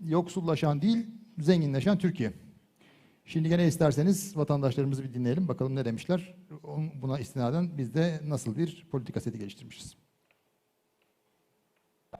Yoksullaşan değil, zenginleşen Türkiye. Şimdi gene isterseniz vatandaşlarımızı bir dinleyelim. Bakalım ne demişler. Buna istinaden biz de nasıl bir politika seti geliştirmişiz.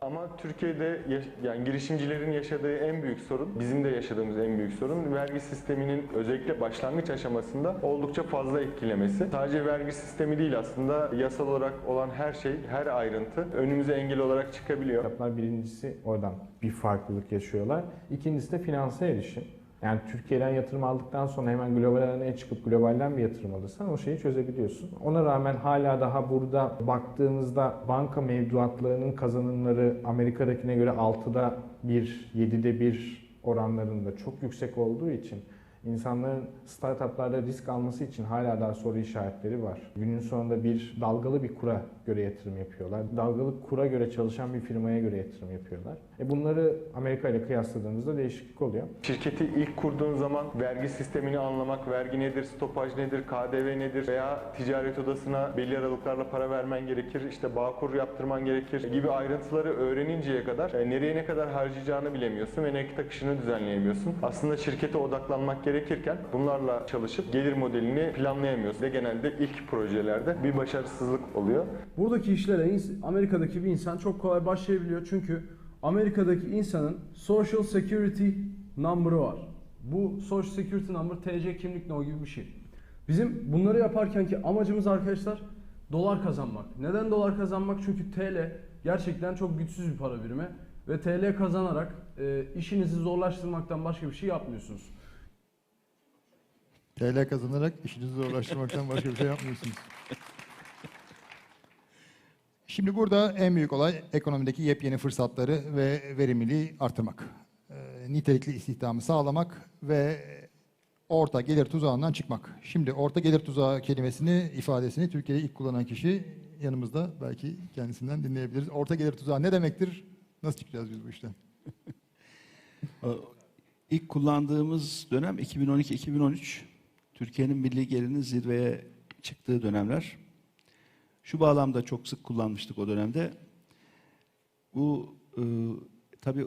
Ama Türkiye'de yani girişimcilerin yaşadığı en büyük sorun, bizim de yaşadığımız en büyük sorun vergi sisteminin özellikle başlangıç aşamasında oldukça fazla etkilemesi. Sadece vergi sistemi değil aslında yasal olarak olan her şey, her ayrıntı önümüze engel olarak çıkabiliyor. Startuplar birincisi oradan bir farklılık yaşıyorlar. İkincisi de finanse erişim. Yani Türkiye'den yatırım aldıktan sonra hemen global arenaya çıkıp globalden bir yatırım alırsan o şeyi çözebiliyorsun. Ona rağmen hala daha burada baktığımızda banka mevduatlarının kazanımları Amerika'dakine göre 6'da 1, 7'de 1 oranlarında çok yüksek olduğu için insanların startuplarda risk alması için hala daha soru işaretleri var. Günün sonunda bir dalgalı bir kura göre yatırım yapıyorlar. Dalgalı kura göre çalışan bir firmaya göre yatırım yapıyorlar. E bunları Amerika ile kıyasladığımızda değişiklik oluyor. Şirketi ilk kurduğun zaman vergi sistemini anlamak, vergi nedir, stopaj nedir, KDV nedir veya ticaret odasına belli aralıklarla para vermen gerekir, işte bağkur yaptırman gerekir gibi ayrıntıları öğreninceye kadar e, nereye ne kadar harcayacağını bilemiyorsun ve nakit akışını düzenleyemiyorsun. Aslında şirkete odaklanmak gerekirken bunlarla çalışıp gelir modelini planlayamıyorsun. Ve genelde ilk projelerde bir başarısızlık oluyor. Buradaki işlere Amerika'daki bir insan çok kolay başlayabiliyor. Çünkü Amerika'daki insanın Social Security Number'ı var. Bu Social Security Number TC kimlik no gibi bir şey. Bizim bunları yaparken ki amacımız arkadaşlar dolar kazanmak. Neden dolar kazanmak? Çünkü TL gerçekten çok güçsüz bir para birimi ve TL kazanarak e, işinizi zorlaştırmaktan başka bir şey yapmıyorsunuz. TL kazanarak işinizi zorlaştırmaktan başka bir şey yapmıyorsunuz. Şimdi burada en büyük olay ekonomideki yepyeni fırsatları ve verimliliği artırmak. Ee, nitelikli istihdamı sağlamak ve orta gelir tuzağından çıkmak. Şimdi orta gelir tuzağı kelimesini, ifadesini Türkiye'de ilk kullanan kişi yanımızda. Belki kendisinden dinleyebiliriz. Orta gelir tuzağı ne demektir? Nasıl çıkacağız biz bu işten? İlk kullandığımız dönem 2012-2013. Türkiye'nin milli gelirinin zirveye çıktığı dönemler. Şu bağlamda çok sık kullanmıştık o dönemde. Bu e, tabii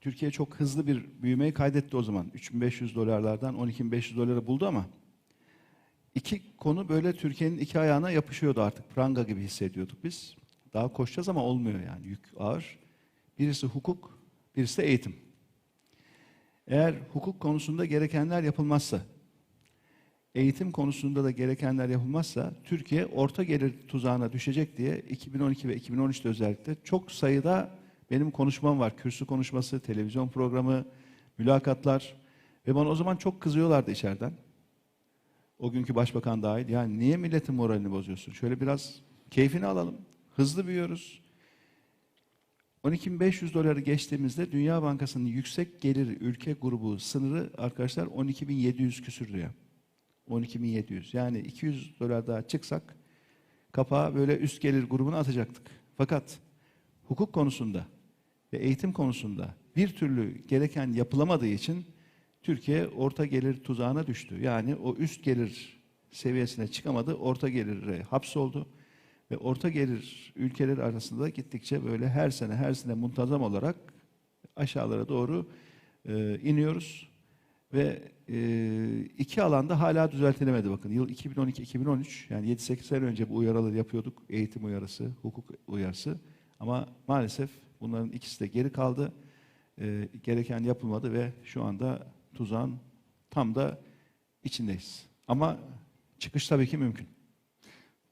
Türkiye çok hızlı bir büyümeyi kaydetti o zaman. 3500 dolarlardan 12500 dolara buldu ama iki konu böyle Türkiye'nin iki ayağına yapışıyordu artık. Pranga gibi hissediyorduk biz. Daha koşacağız ama olmuyor yani yük ağır. Birisi hukuk, birisi de eğitim. Eğer hukuk konusunda gerekenler yapılmazsa, eğitim konusunda da gerekenler yapılmazsa Türkiye orta gelir tuzağına düşecek diye 2012 ve 2013'te özellikle çok sayıda benim konuşmam var. Kürsü konuşması, televizyon programı, mülakatlar ve bana o zaman çok kızıyorlardı içeriden. O günkü başbakan dahil. Yani niye milletin moralini bozuyorsun? Şöyle biraz keyfini alalım. Hızlı büyüyoruz. 12.500 doları geçtiğimizde Dünya Bankası'nın yüksek gelir ülke grubu sınırı arkadaşlar 12.700 küsür diyor. 12.700. Yani 200 dolar daha çıksak kapağı böyle üst gelir grubuna atacaktık. Fakat hukuk konusunda ve eğitim konusunda bir türlü gereken yapılamadığı için Türkiye orta gelir tuzağına düştü. Yani o üst gelir seviyesine çıkamadı, orta gelire hapsoldu. Ve orta gelir ülkeler arasında gittikçe böyle her sene her sene muntazam olarak aşağılara doğru e, iniyoruz. Ve e, iki alanda hala düzeltilemedi bakın. Yıl 2012-2013 yani 7-8 sene önce bu uyarıları yapıyorduk. Eğitim uyarısı, hukuk uyarısı. Ama maalesef bunların ikisi de geri kaldı. E, gereken yapılmadı ve şu anda tuzağın tam da içindeyiz. Ama çıkış tabii ki mümkün.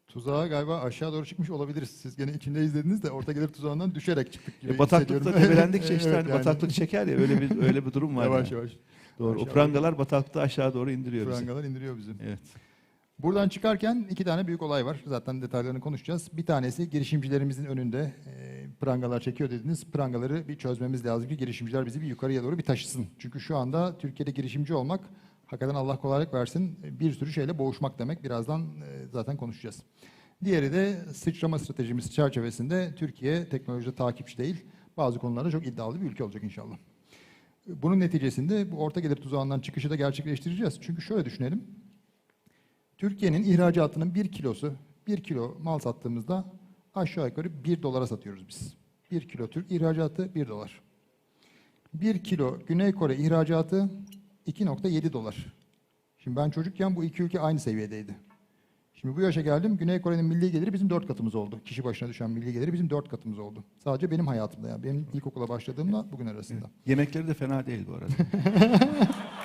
Tuzağa galiba aşağı doğru çıkmış olabiliriz. Siz gene içinde izlediniz de orta gelir tuzağından düşerek çıktık gibi E, bataklıkta debelendikçe işte Evet, hani yani. bataklık çeker ya öyle bir öyle bir durum var. Yavaş yani. yavaş. Doğru. O Aşağı prangalar bataklıkta aşağı doğru indiriyor bizi. Prangalar indiriyor bizi. Evet. Buradan çıkarken iki tane büyük olay var. Zaten detaylarını konuşacağız. Bir tanesi girişimcilerimizin önünde e, prangalar çekiyor dediniz. Prangaları bir çözmemiz lazım ki girişimciler bizi bir yukarıya doğru bir taşısın. Çünkü şu anda Türkiye'de girişimci olmak hakikaten Allah kolaylık versin bir sürü şeyle boğuşmak demek. Birazdan e, zaten konuşacağız. Diğeri de sıçrama stratejimiz çerçevesinde Türkiye teknolojide takipçi değil. Bazı konularda çok iddialı bir ülke olacak inşallah. Bunun neticesinde bu orta gelir tuzağından çıkışı da gerçekleştireceğiz. Çünkü şöyle düşünelim. Türkiye'nin ihracatının bir kilosu, bir kilo mal sattığımızda aşağı yukarı bir dolara satıyoruz biz. Bir kilo Türk ihracatı bir dolar. 1 kilo Güney Kore ihracatı 2.7 dolar. Şimdi ben çocukken bu iki ülke aynı seviyedeydi. Şimdi bu yaşa geldim. Güney Kore'nin milli geliri bizim dört katımız oldu. Kişi başına düşen milli geliri bizim dört katımız oldu. Sadece benim hayatımda yani. Benim ilkokula başladığımla bugün arasında. Yemekleri de fena değil bu arada.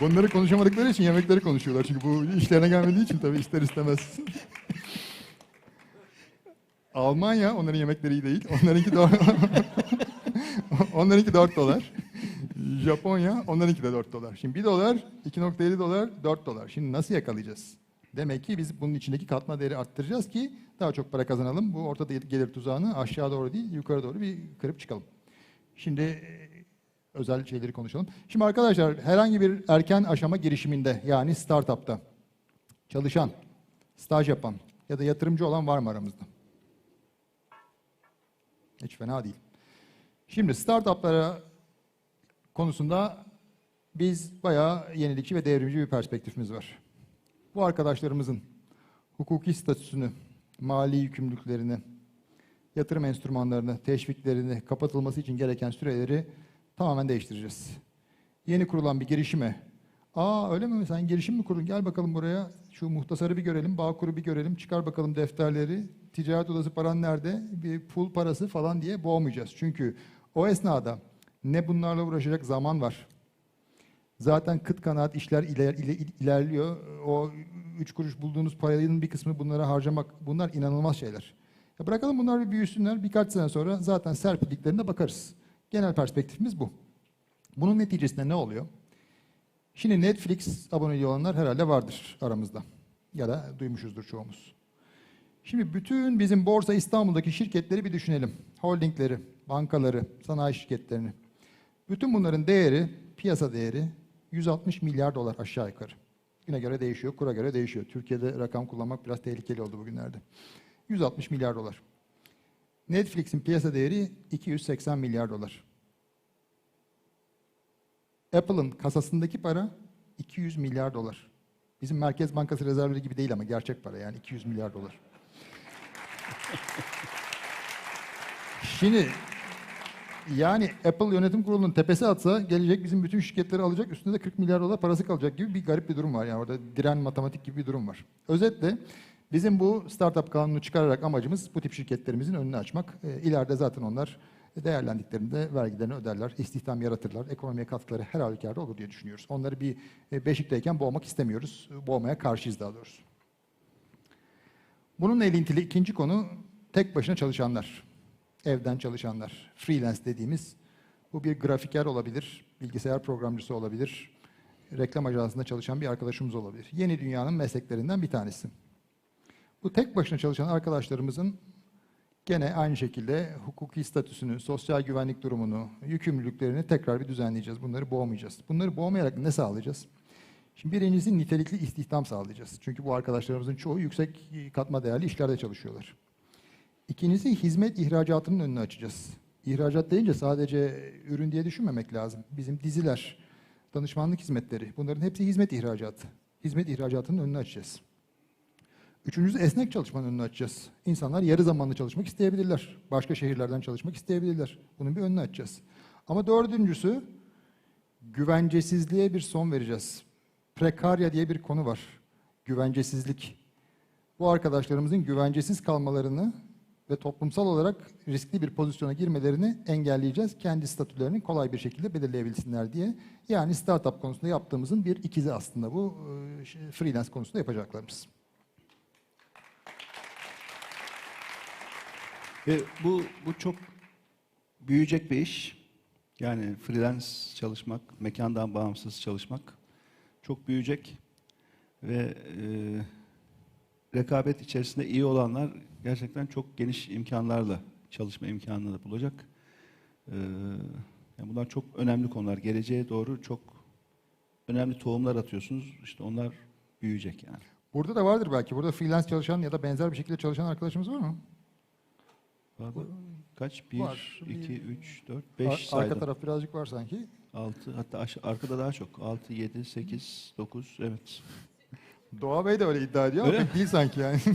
Bunları konuşamadıkları için yemekleri konuşuyorlar. Çünkü bu işlerine gelmediği için tabii ister istemez. Almanya onların yemekleri iyi değil. Onlarınki de onlarınki 4 dolar. Japonya onlarınki de 4 dolar. Şimdi 1 dolar, 2.50 dolar, 4 dolar. Şimdi nasıl yakalayacağız? Demek ki biz bunun içindeki katma değeri arttıracağız ki daha çok para kazanalım. Bu orta gelir tuzağını aşağı doğru değil, yukarı doğru bir kırıp çıkalım. Şimdi e, özel şeyleri konuşalım. Şimdi arkadaşlar herhangi bir erken aşama girişiminde yani startupta çalışan, staj yapan ya da yatırımcı olan var mı aramızda? Hiç fena değil. Şimdi startuplara konusunda biz bayağı yenilikçi ve devrimci bir perspektifimiz var. Bu arkadaşlarımızın hukuki statüsünü, mali yükümlülüklerini, yatırım enstrümanlarını, teşviklerini, kapatılması için gereken süreleri tamamen değiştireceğiz. Yeni kurulan bir girişime, aa öyle mi sen girişim mi kurdun gel bakalım buraya şu muhtasarı bir görelim, Bağkur'u bir görelim, çıkar bakalım defterleri, ticaret odası paran nerede, bir pul parası falan diye boğmayacağız. Çünkü o esnada ne bunlarla uğraşacak zaman var, Zaten kıt kanaat işler iler, iler- ilerliyor. O üç kuruş bulduğunuz paranın bir kısmı bunlara harcamak, bunlar inanılmaz şeyler. Ya bırakalım bunlar bir büyüsünler, birkaç sene sonra zaten serpildiklerine bakarız. Genel perspektifimiz bu. Bunun neticesinde ne oluyor? Şimdi Netflix aboneliği olanlar herhalde vardır aramızda. Ya da duymuşuzdur çoğumuz. Şimdi bütün bizim Borsa İstanbul'daki şirketleri bir düşünelim. Holdingleri, bankaları, sanayi şirketlerini. Bütün bunların değeri, piyasa değeri 160 milyar dolar aşağı yukarı. Güne göre değişiyor, kura göre değişiyor. Türkiye'de rakam kullanmak biraz tehlikeli oldu bugünlerde. 160 milyar dolar. Netflix'in piyasa değeri 280 milyar dolar. Apple'ın kasasındaki para 200 milyar dolar. Bizim Merkez Bankası rezervleri gibi değil ama gerçek para yani 200 milyar dolar. Şimdi yani Apple yönetim kurulunun tepesi atsa gelecek bizim bütün şirketleri alacak üstünde de 40 milyar dolar parası kalacak gibi bir garip bir durum var. Yani orada diren matematik gibi bir durum var. Özetle bizim bu startup kanunu çıkararak amacımız bu tip şirketlerimizin önünü açmak. E, ileride zaten onlar değerlendiklerinde vergilerini öderler, istihdam yaratırlar, ekonomiye katkıları her halükarda olur diye düşünüyoruz. Onları bir e, beşikteyken boğmak istemiyoruz. Boğmaya karşıyız daha doğrusu. Bununla ilintili ikinci konu tek başına çalışanlar. Evden çalışanlar. Freelance dediğimiz bu bir grafiker olabilir, bilgisayar programcısı olabilir, reklam ajansında çalışan bir arkadaşımız olabilir. Yeni dünyanın mesleklerinden bir tanesi. Bu tek başına çalışan arkadaşlarımızın gene aynı şekilde hukuki statüsünü, sosyal güvenlik durumunu, yükümlülüklerini tekrar bir düzenleyeceğiz. Bunları boğmayacağız. Bunları boğmayarak ne sağlayacağız? Şimdi birincisi nitelikli istihdam sağlayacağız. Çünkü bu arkadaşlarımızın çoğu yüksek katma değerli işlerde çalışıyorlar. İkincisi hizmet ihracatının önünü açacağız. İhracat deyince sadece ürün diye düşünmemek lazım. Bizim diziler, danışmanlık hizmetleri bunların hepsi hizmet ihracatı. Hizmet ihracatının önünü açacağız. Üçüncüsü esnek çalışmanın önünü açacağız. İnsanlar yarı zamanlı çalışmak isteyebilirler. Başka şehirlerden çalışmak isteyebilirler. Bunun bir önünü açacağız. Ama dördüncüsü güvencesizliğe bir son vereceğiz. Prekarya diye bir konu var. Güvencesizlik. Bu arkadaşlarımızın güvencesiz kalmalarını ve toplumsal olarak riskli bir pozisyona girmelerini engelleyeceğiz. Kendi statülerini kolay bir şekilde belirleyebilsinler diye. Yani startup konusunda yaptığımızın bir ikizi aslında bu e, şey, freelance konusunda yapacaklarımız. Ve bu, bu çok büyüyecek bir iş. Yani freelance çalışmak, mekandan bağımsız çalışmak çok büyüyecek. Ve e, rekabet içerisinde iyi olanlar gerçekten çok geniş imkanlarla çalışma imkanını da bulacak. E, yani bunlar çok önemli konular. Geleceğe doğru çok önemli tohumlar atıyorsunuz. İşte onlar büyüyecek yani. Burada da vardır belki. Burada freelance çalışan ya da benzer bir şekilde çalışan arkadaşımız var mı? Mı? Kaç? 1, Var. 2, Bir- 3, 4, Ar- 5 Arka saydım. taraf birazcık var sanki. 6 hatta aş- arkada daha çok. 6, 7, 8, 9 evet. Doğa Bey de öyle iddia ediyor ama pek değil sanki yani.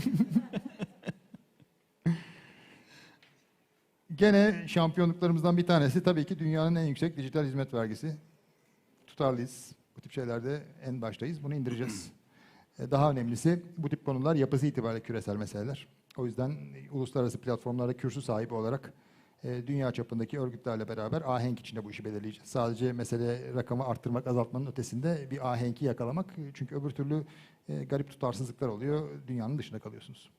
Gene şampiyonluklarımızdan bir tanesi tabii ki dünyanın en yüksek dijital hizmet vergisi. Tutarlıyız. Bu tip şeylerde en baştayız. Bunu indireceğiz. E, Daha önemlisi bu tip konular yapısı itibariyle küresel meseleler. O yüzden uluslararası platformlarda kürsü sahibi olarak e, dünya çapındaki örgütlerle beraber ahenk içinde bu işi belirleyeceğiz. Sadece mesele rakamı arttırmak, azaltmanın ötesinde bir ahenki yakalamak. Çünkü öbür türlü e, garip tutarsızlıklar oluyor. Dünyanın dışında kalıyorsunuz.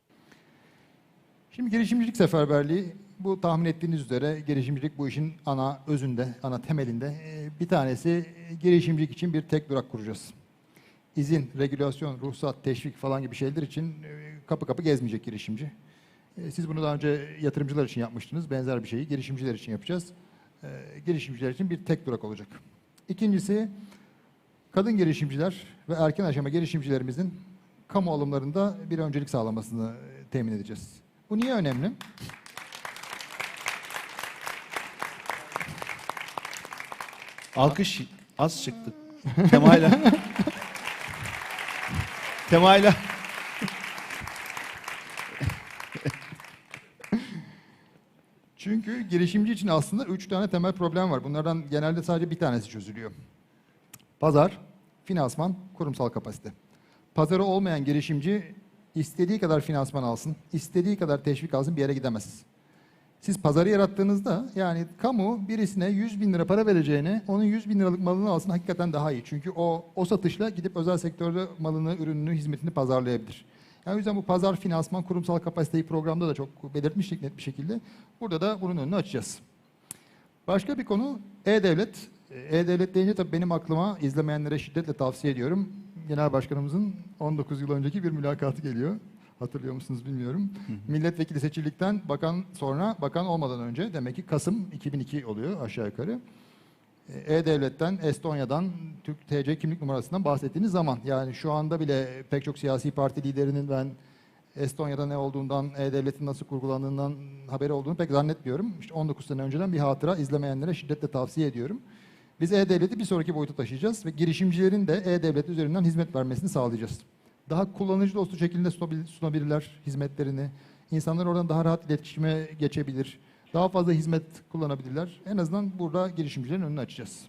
Şimdi girişimcilik seferberliği bu tahmin ettiğiniz üzere girişimcilik bu işin ana özünde, ana temelinde. E, Bir tanesi girişimcilik için bir tek durak kuracağız. İzin, regülasyon, ruhsat, teşvik falan gibi şeyler için e, kapı kapı gezmeyecek girişimci. E, Siz bunu daha önce yatırımcılar için yapmıştınız. Benzer bir şeyi girişimciler için yapacağız. E, Girişimciler için bir tek durak olacak. İkincisi, kadın girişimciler ve erken aşama girişimcilerimizin kamu alımlarında bir öncelik sağlamasını temin edeceğiz. Bu niye önemli? Alkış az çıktı. Temayla. Temayla. Çünkü girişimci için aslında üç tane temel problem var. Bunlardan genelde sadece bir tanesi çözülüyor. Pazar, finansman, kurumsal kapasite. Pazarı olmayan girişimci istediği kadar finansman alsın, istediği kadar teşvik alsın bir yere gidemez. Siz pazarı yarattığınızda yani kamu birisine 100 bin lira para vereceğine onun 100 bin liralık malını alsın hakikaten daha iyi. Çünkü o, o satışla gidip özel sektörde malını, ürününü, hizmetini pazarlayabilir. Yani o yüzden bu pazar, finansman, kurumsal kapasiteyi programda da çok belirtmiştik net bir şekilde. Burada da bunun önünü açacağız. Başka bir konu E-Devlet. E-Devlet deyince tabii benim aklıma izlemeyenlere şiddetle tavsiye ediyorum. Genel Başkanımızın 19 yıl önceki bir mülakatı geliyor. Hatırlıyor musunuz bilmiyorum. Milletvekili seçildikten bakan sonra bakan olmadan önce demek ki Kasım 2002 oluyor aşağı yukarı. E-Devlet'ten, Estonya'dan, Türk TC kimlik numarasından bahsettiğiniz zaman yani şu anda bile pek çok siyasi parti liderinin ben Estonya'da ne olduğundan, E-Devlet'in nasıl kurgulandığından haberi olduğunu pek zannetmiyorum. İşte 19 sene önceden bir hatıra izlemeyenlere şiddetle tavsiye ediyorum. Biz E-Devlet'i bir sonraki boyuta taşıyacağız ve girişimcilerin de E-Devlet üzerinden hizmet vermesini sağlayacağız. Daha kullanıcı dostu şekilde sunabil- sunabilirler hizmetlerini. İnsanlar oradan daha rahat iletişime geçebilir. Daha fazla hizmet kullanabilirler. En azından burada girişimcilerin önünü açacağız.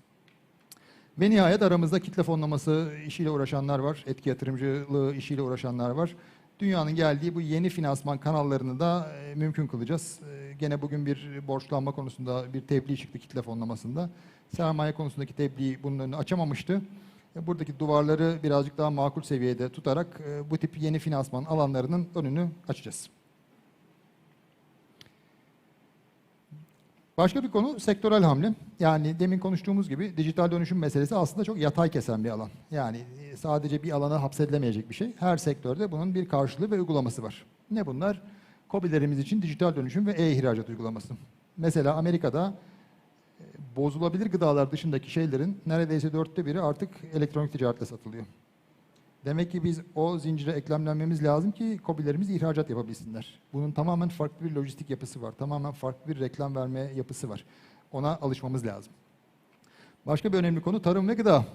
Ve nihayet aramızda kitle fonlaması işiyle uğraşanlar var. Etki yatırımcılığı işiyle uğraşanlar var. Dünyanın geldiği bu yeni finansman kanallarını da e, mümkün kılacağız. E, gene bugün bir borçlanma konusunda bir tebliğ çıktı kitle fonlamasında. Sermaye konusundaki tebliğ bunun önünü açamamıştı. E, buradaki duvarları birazcık daha makul seviyede tutarak e, bu tip yeni finansman alanlarının önünü açacağız. Başka bir konu sektörel hamle. Yani demin konuştuğumuz gibi dijital dönüşüm meselesi aslında çok yatay kesen bir alan. Yani e, sadece bir alana hapsedilemeyecek bir şey. Her sektörde bunun bir karşılığı ve uygulaması var. Ne bunlar? KOBİ'lerimiz için dijital dönüşüm ve e-ihracat uygulaması. Mesela Amerika'da bozulabilir gıdalar dışındaki şeylerin neredeyse dörtte biri artık elektronik ticaretle satılıyor. Demek ki biz o zincire eklemlenmemiz lazım ki KOBİ'lerimiz ihracat yapabilsinler. Bunun tamamen farklı bir lojistik yapısı var. Tamamen farklı bir reklam verme yapısı var. Ona alışmamız lazım. Başka bir önemli konu tarım ve gıda.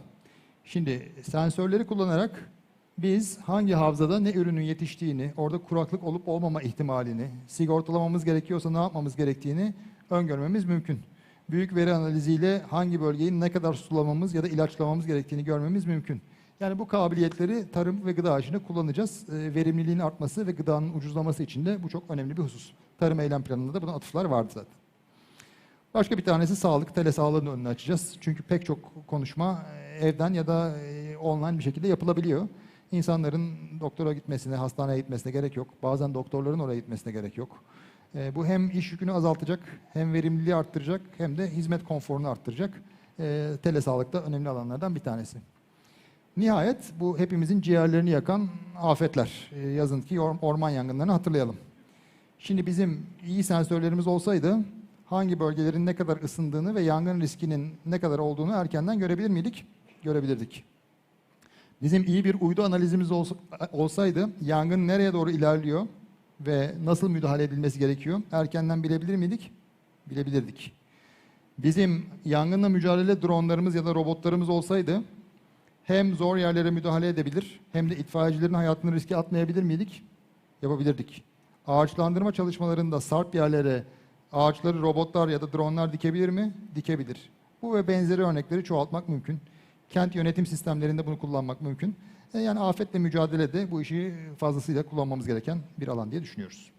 Şimdi sensörleri kullanarak biz hangi havzada ne ürünün yetiştiğini, orada kuraklık olup olmama ihtimalini, sigortalamamız gerekiyorsa ne yapmamız gerektiğini öngörmemiz mümkün. Büyük veri analiziyle hangi bölgeyi ne kadar sulamamız ya da ilaçlamamız gerektiğini görmemiz mümkün. Yani bu kabiliyetleri tarım ve gıda işinde kullanacağız. E, verimliliğin artması ve gıdanın ucuzlaması için de bu çok önemli bir husus. Tarım eylem planında da buna atıflar vardı zaten. Başka bir tanesi sağlık, telesağlığın önünü açacağız. Çünkü pek çok konuşma e, evden ya da e, online bir şekilde yapılabiliyor. İnsanların doktora gitmesine, hastaneye gitmesine gerek yok. Bazen doktorların oraya gitmesine gerek yok. E, bu hem iş yükünü azaltacak, hem verimliliği arttıracak, hem de hizmet konforunu arttıracak. E, telesağlık da önemli alanlardan bir tanesi. Nihayet bu hepimizin ciğerlerini yakan afetler. E, yazınki or- orman yangınlarını hatırlayalım. Şimdi bizim iyi sensörlerimiz olsaydı hangi bölgelerin ne kadar ısındığını ve yangın riskinin ne kadar olduğunu erkenden görebilir miydik? Görebilirdik. Bizim iyi bir uydu analizimiz olsa- olsaydı yangın nereye doğru ilerliyor ve nasıl müdahale edilmesi gerekiyor erkenden bilebilir miydik? Bilebilirdik. Bizim yangınla mücadele dronlarımız ya da robotlarımız olsaydı hem zor yerlere müdahale edebilir hem de itfaiyecilerin hayatını riske atmayabilir miydik? Yapabilirdik. Ağaçlandırma çalışmalarında sarp yerlere ağaçları robotlar ya da dronlar dikebilir mi? Dikebilir. Bu ve benzeri örnekleri çoğaltmak mümkün. Kent yönetim sistemlerinde bunu kullanmak mümkün. E, Yani afetle mücadelede bu işi fazlasıyla kullanmamız gereken bir alan diye düşünüyoruz.